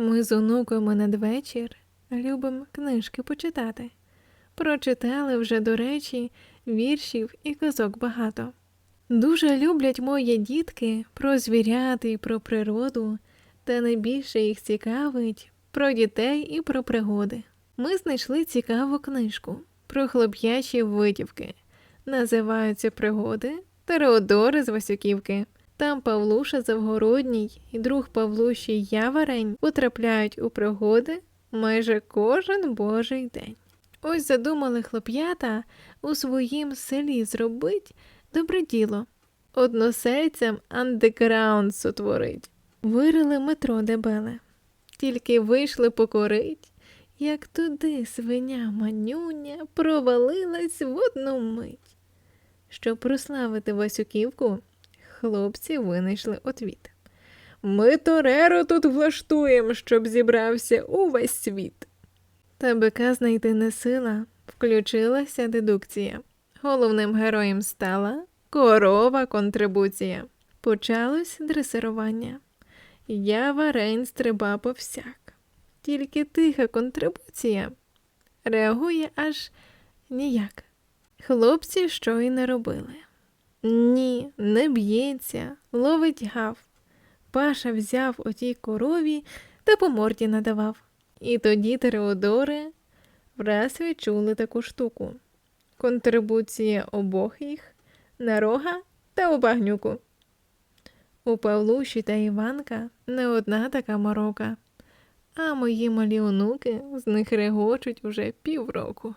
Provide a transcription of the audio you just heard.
Ми з онуками надвечір любимо книжки почитати. Прочитали вже, до речі, віршів і казок багато. Дуже люблять мої дітки про звірят і про природу, та найбільше їх цікавить про дітей і про пригоди. Ми знайшли цікаву книжку про хлоп'ячі витівки. Називаються пригоди Тереодори з Васюківки. Там Павлуша Завгородній і друг Павлуші Яварень потрапляють у пригоди майже кожен божий день. Ось задумали хлоп'ята у своїм селі зробить добре діло. Односельцям андеграунд сотворить. Вирили метро дебеле. Тільки вийшли покорить, як туди свиня манюня провалилась в одну мить. Щоб прославити Васюківку, хлопці винайшли отвіт. Ми Тореро тут влаштуєм, щоб зібрався увесь світ. Та бика знайти не сила, включилася дедукція. Головним героєм стала корова контрибуція. Почалось дресирування. Я варень стриба повсяк. Тільки тиха контрибуція реагує аж ніяк. Хлопці що й не робили. Ні, не б'ється, ловить гав. Паша взяв отій корові та по морді надавав. І тоді Тереодори враз відчули таку штуку. Контрибуція обох їх на рога та у багнюку. У Павлуші та Іванка не одна така морока, а мої малі онуки з них регочуть уже півроку.